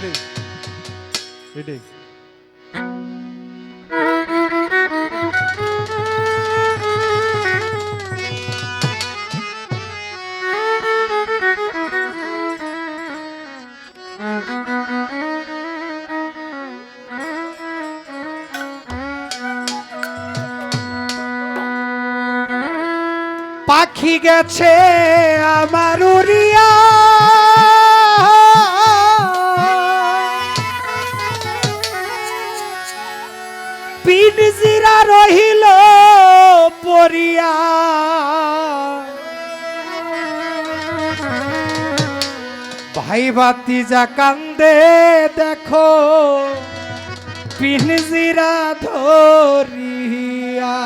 এটাই এটাই পাখি গেছে ভাই বাতি যা কান্দে, দেখো, পিনজিরা ধরিয়া।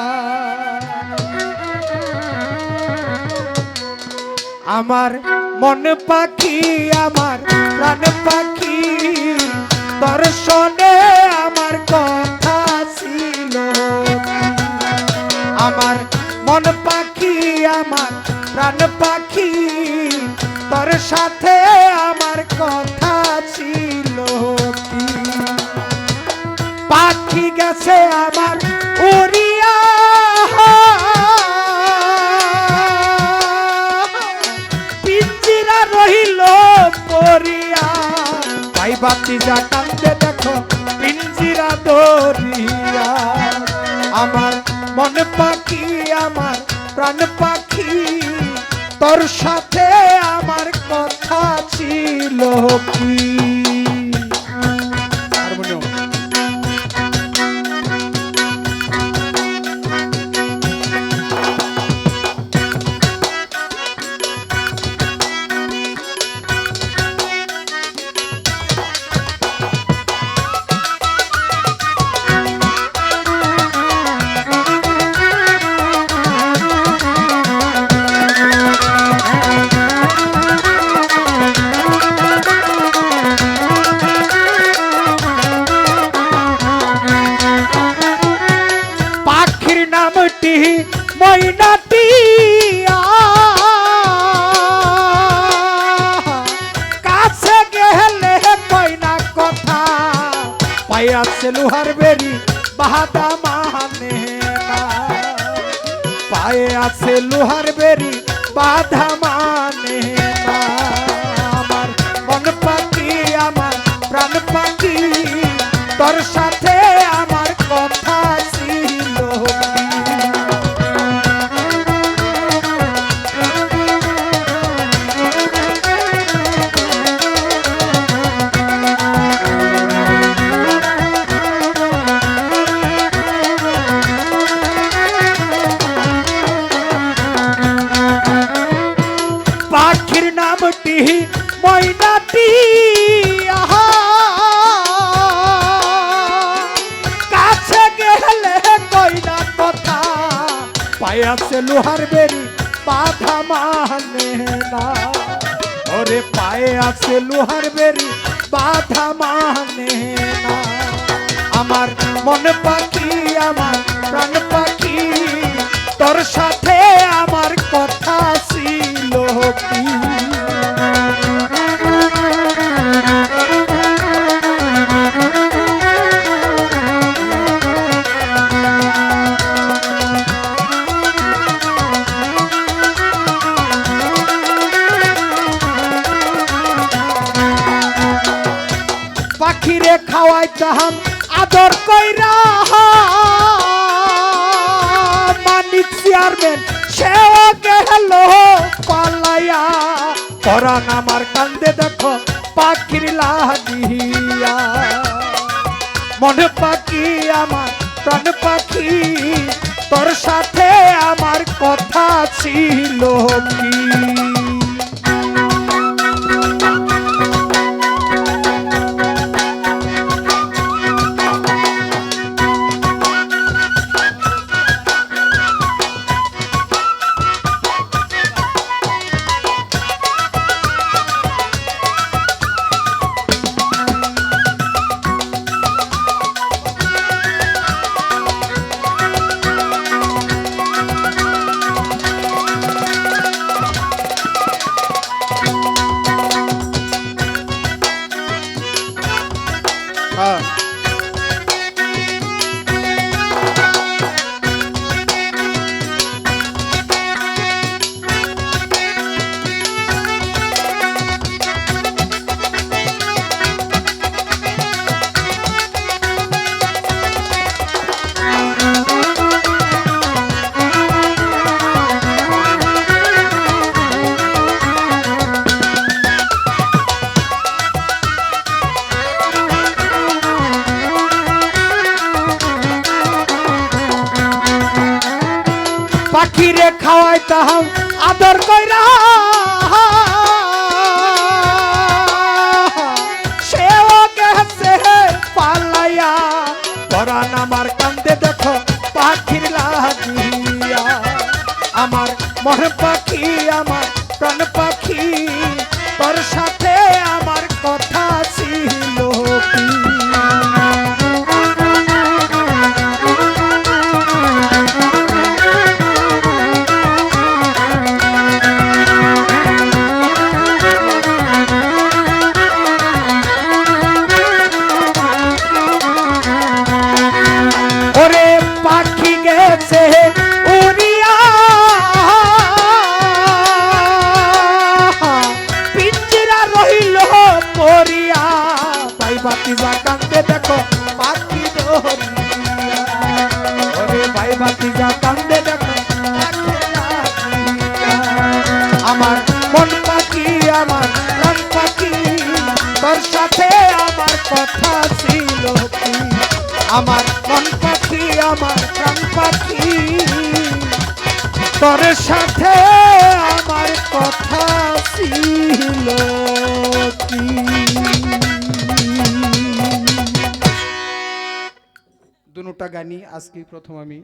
আমার মন পাখি, আমার প্রাণ পাখি, দর্শনে আমার কথা ছিল। আমার মন পাখি, আমার প্রাণ পাখি তোর সাথে আমার কথা ছিল কি? পাখি গেছে আমার পিঞ্জিরা ভাই যা দেখো, পিঞ্জিরা দরিয়া আমার মন পাখি, আমার প্রাণ পাখি, তোর সাথে ছিল পাইয়াছে লোহার বেরি বাহাদা মানে না। পায়ে আছে লোহার বেরি বাধা পায়াছে লোহার বেরি বাধা মানে না। ওরে পায়ে আছে লোহার বেরি বাধা মানে না। আমার মন পাখি, আমার প্রাণ পাখি, তোর সাথে আমার কথা ছিল কি? পাখিরে খাওয়াই চাহাম আদর কইরা মানিক চেয়ারম্যান, সেও গেল পালাইয়া। পরান আমার কান্দে দেখো, পাখির লাগিয়া। মনে পাখি আমার, প্রাণ পাখি, তোর সাথে আমার কথা ছিল কি? পাখিরে খাওয়াই তাহাম আদর কইরা। সেও গেছে পালাইয়া পরান আমার কান্দে দেখো পাখির লাগিয়া। আমার মন পাখি ভাই বাতি কান্দে দেখো, পাখি ওরে ভাই বাতি কান্দে দেখো আমার মন পাখি, আমার প্রাণ পাখি, তোর সাথে আমার কথা ছিল আমার মন পাখি, আমার প্রাণ পাখি, তোর সাথে আমার কথা ছিল কি? দুটা গানই আজকে প্রথম আমি।